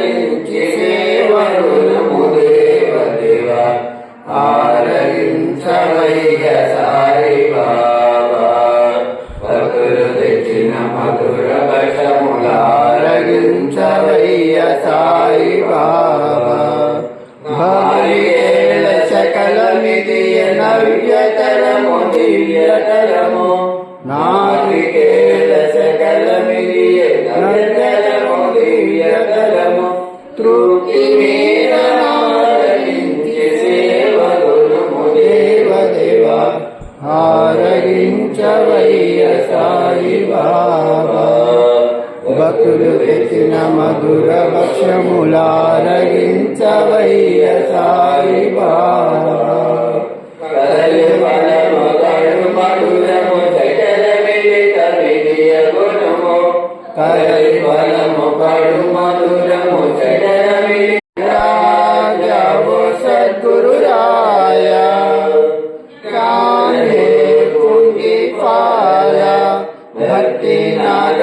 ఆరగించి సేవరులము దేవ దేవ సాయి బాబా భక్తులు తెచ్చిన మధుర భక్షములారగించవయ్య సాయి బాబా భార్యేల సకలమిది నవ్యతరము దివ్యతరము. నారికేల సకలమిది నవ్యతరము. భక్తులు తెచ్చిన మధుర భక్ష్యములారగించవయ్య సాయి గుణము కదలివనము కడుమడులము జగల మిలిత రాజావు సద్గురు రాయ కానే కుంగి పాయ భక్తి నాద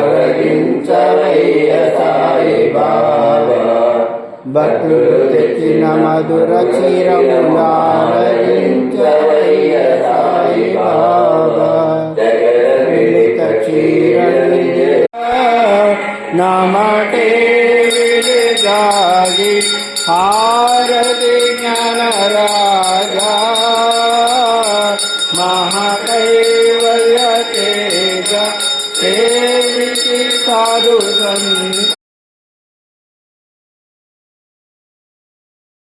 భక్తులు తెచ్చిన మధుర క్షీరములారగించవయ్య సాయి బాబా మిళిత క్షీర నమటే జాగి హారతి జ్ఞాన రాజా మహాకైవల్య తేజ సాధు